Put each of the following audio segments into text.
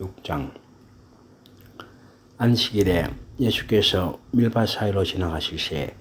6장. 안식일에 예수께서 밀밭 사이로 지나가실 시에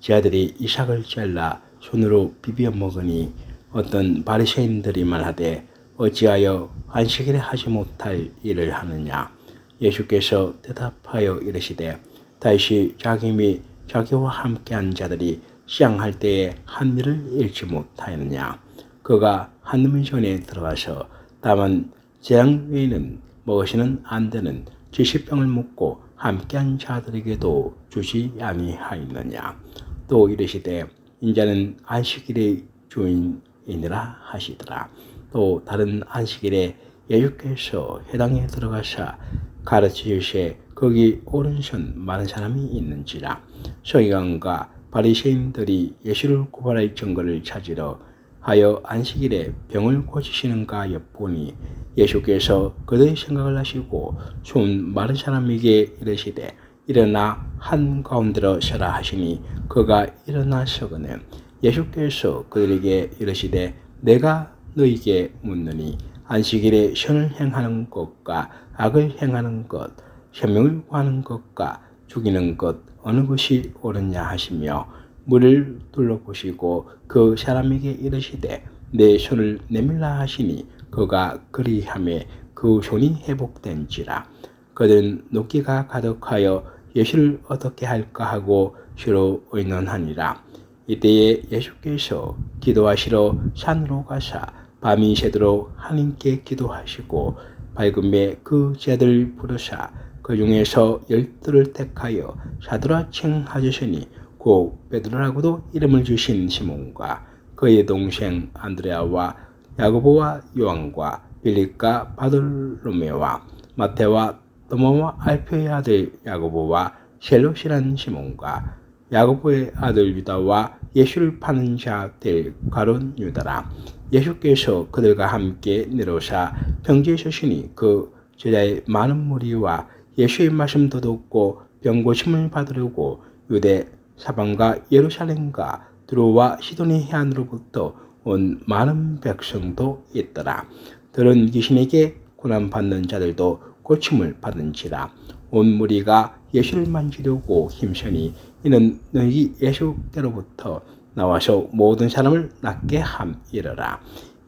제 아들이 이삭을 잘라 손으로 비벼 먹으니 어떤 바리새인들이 말하되 어찌하여 안식일에 하지 못할 일을 하느냐? 예수께서 대답하여 이르시되 다시 자기 및 자기와 함께한 자들이 시장할 때에 한 일을 잃지 못하였느냐? 그가 한눈 전에 들어가서 다만 재앙 외에는 먹으시는 안 되는 지시병을 먹고 함께한 자들에게도 주지 아니하였느냐? 또 이르시되 인자는 안식일의 주인이니라 하시더라. 또 다른 안식일에 예수께서 해당에 들어가사 가르치시에 거기 오른손 많은 사람이 있는지라. 서기관과 바리새인들이 예수를 고발할 증거를 찾으러 하여 안식일에 병을 고치시는가 엿보니 예수께서 그들의 생각을 하시고 숨 마른 사람에게 이르시되 일어나 한 가운데로 서라 하시니 그가 일어나 서거늘 예수께서 그들에게 이르시되 내가 너에게 묻느니 안식일에 선을 행하는 것과 악을 행하는 것 생명을 구하는 것과 죽이는 것 어느 것이 옳으냐 하시며 물을 둘러보시고 그 사람에게 이르시되 내 손을 내밀라 하시니 그가 그리함에 그 손이 회복된지라. 그들은 녹기가 가득하여 예수를 어떻게 할까 하고 주로 의논하니라. 이때에 예수께서 기도하시러 산으로 가사 밤이 새도록 하나님께 기도하시고 밝음에 그 제들 부르사 그 중에서 열두를 택하여 사도라 칭 하셨으니 곧 베드로라고도 이름을 주신 시몬과 그의 동생 안드레아와 야고보와 요한과 빌립과 바돌로메와 마테와 도마와 알페의 아들 야고보와 셀롯이라는 시몬과 야고보의 아들 유다와 예수를 파는 자 될 가론 유다라. 예수께서 그들과 함께 내려오사 평지에 서시니 그 제자의 많은 무리와 예수의 말씀도 듣고 병고침을 받으려고 유대 사방과 예루살렘과 두로와 시도니 해안으로부터 온 많은 백성도 있더라. 들은 귀신에게 고난받는 자들도 고침을 받은지라 온 무리가 예수를 만지려고 힘쓰니 이는 너희 예수께로부터 나와서 모든 사람을 낫게 함이러라.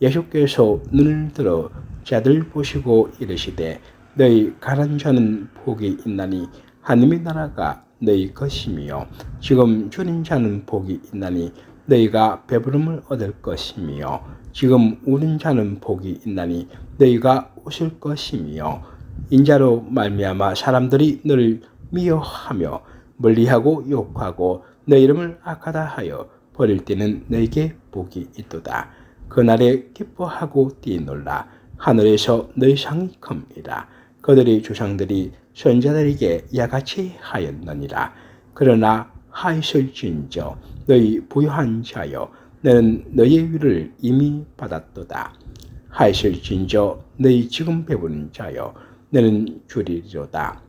예수께서 눈을 들어 자들 보시고 이르시되 너희 가난 자는 복이 있나니 하나님의 나라가 너희 것이며 지금 주는 자는 복이 있나니 너희가 배부름을 얻을 것이며 지금 우는 자는 복이 있나니 너희가 웃을 것이며 인자로 말미암아 사람들이 너를 미워하며 멀리하고 욕하고 너 이름을 악하다 하여 버릴 때는 너에게 복이 있도다. 그날에 기뻐하고 뛰놀라 하늘에서 너희 상이 큽니다. 그들의 조상들이 선자들에게 야같이 하였느니라. 그러나 하였을진저 너희 부유한 자여 너는 너의 위를 이미 받았도다. 하였을진저 너희 지금 배부른 자여 너는 줄이리로다.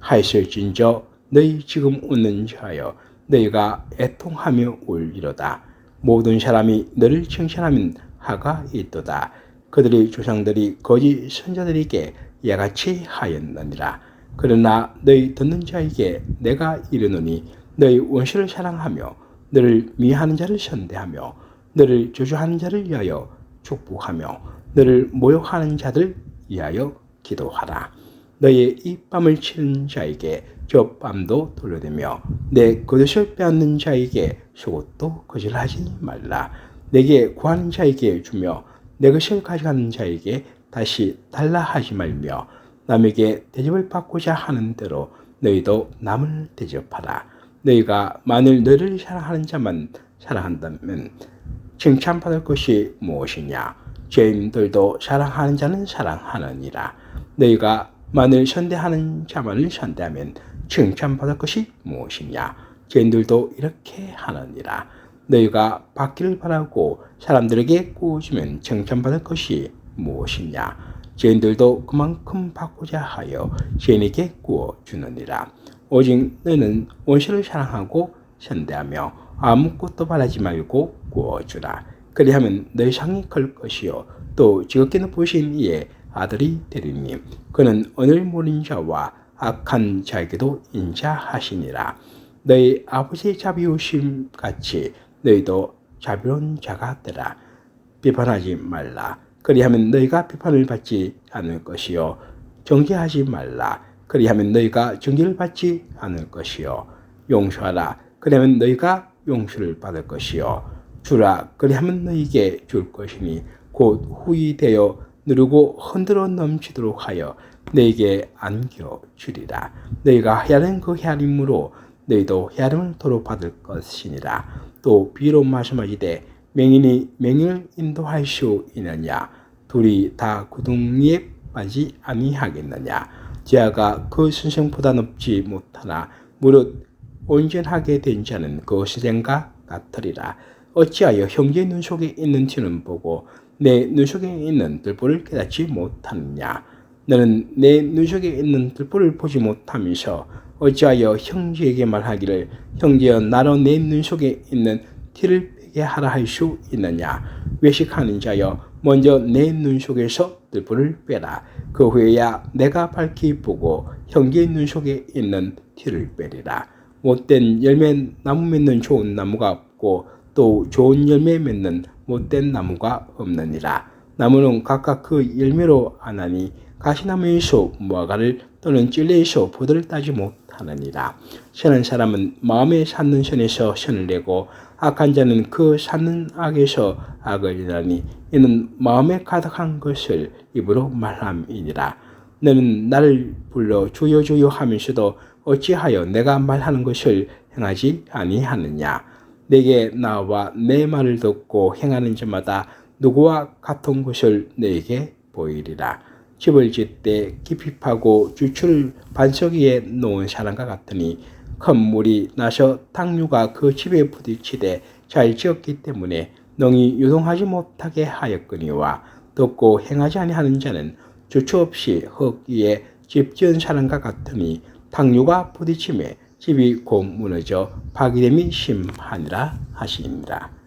하였을진저 너희 지금 웃는 자여 너희가 애통하며 울리로다. 모든 사람이 너를 칭찬하면 하가 있도다. 그들의 조상들이 거짓 선자들에게 야같이 하였느니라. 그러나 너희 듣는 자에게 내가 이르노니 너희 원수를 사랑하며 너를 미하는 자를 선대하며 너를 저주하는 자를 위하여 축복하며 너를 모욕하는 자들 위하여 기도하라. 너의 이 밤을 치는 자에게 저 밤도 돌려대며 내 그릇을 빼앗는 자에게 속옷도 거절하지 말라. 내게 구하는 자에게 주며 내 것을 가져가는 자에게 다시 달라 하지 말며 남에게 대접을 받고자 하는 대로 너희도 남을 대접하라. 너희가 만일 너희를 사랑하는 자만 사랑한다면 칭찬받을 것이 무엇이냐? 죄인들도 사랑하는 자는 사랑하느니라. 너희가 만일 선대하는 자만을 선대하면 칭찬받을 것이 무엇이냐? 죄인들도 이렇게 하느니라. 너희가 받기를 바라고 사람들에게 꾸짖으면 칭찬받을 것이 무엇이냐? 죄인들도 그만큼 받고자 하여 죄인에게 구워 주느니라. 오직 너는 원수를 사랑하고 선대하며 아무것도 바라지 말고 구워주라. 그리하면 너희 상이 클 것이요 또 지극히 높으신 이에 아들이 되리니 그는 언을 모르는 자와 악한 자에게도 인자하시니라 너희 아버지의 자비우심 같이 너희도 자비로운 자가 되라 비판하지 말라 그리하면 너희가 비판을 받지 않을 것이요. 정죄하지 말라. 그리하면 너희가 정죄를 받지 않을 것이요. 용서하라. 그리하면 너희가 용서를 받을 것이요. 주라. 그리하면 너희에게 줄 것이니 곧 후이 되어 누르고 흔들어 넘치도록 하여 너희에게 안겨 주리라. 너희가 헤아린 그 헤아림으로 너희도 헤아림을 도로 받을 것이니라. 또 비로 말씀하시되 맹인이 수 있느냐? 둘이 다 구덩이에 빠지 아니하겠느냐? 지하가 그 선생보다 높지 못하나 무릇 온전하게 된 자는 그 선생과 같으리라. 어찌하여 형제의 눈 속에 있는 티는 보고 내 눈 속에 있는 들보를 깨닫지 못하느냐? 너는 내 눈 속에 있는 들보를 보지 못하면서 어찌하여 형제에게 말하기를 형제여 나로 내 눈 속에 있는 티를 빼게 하라 할 수 있느냐? 외식하는 자여 먼저 내 눈 속에서 들보를 빼라. 그 후에야 내가 밝히 보고 형제의 눈 속에 있는 티를 빼리라. 못된 열매 나무 맺는 좋은 나무가 없고 또 좋은 열매 맺는 못된 나무가 없느니라. 나무는 각각 그 열매로 아나니 가시나무에서 무화과를 또는 찔레에서 포도를 따지 못 하느니라. 선한 사람은 마음에 쌓는 선에서 선을 내고 악한 자는 그 쌓는 악에서 악을 일하니 이는 마음에 가득한 것을 입으로 말함이니라. 너는 나를 불러 주여 주여 하면서도 어찌하여 내가 말하는 것을 행하지 아니하느냐? 내게 나와 내 말을 듣고 행하는 자마다 누구와 같은 것을 내게 보이리라 집을 짓때 깊이 파고 주추를 반석 위에 놓은 사람과 같으니 큰 물이 나서 탕류가 그 집에 부딪히되 잘 지었기 때문에 능히 유동하지 못하게 하였거니와 듣고 행하지 아니하는 자는 주추 없이 흙 위에 집 지은 사람과 같으니 탕류가 부딪힘에 집이 곧 무너져 파괴됨이 심하니라 하시니라.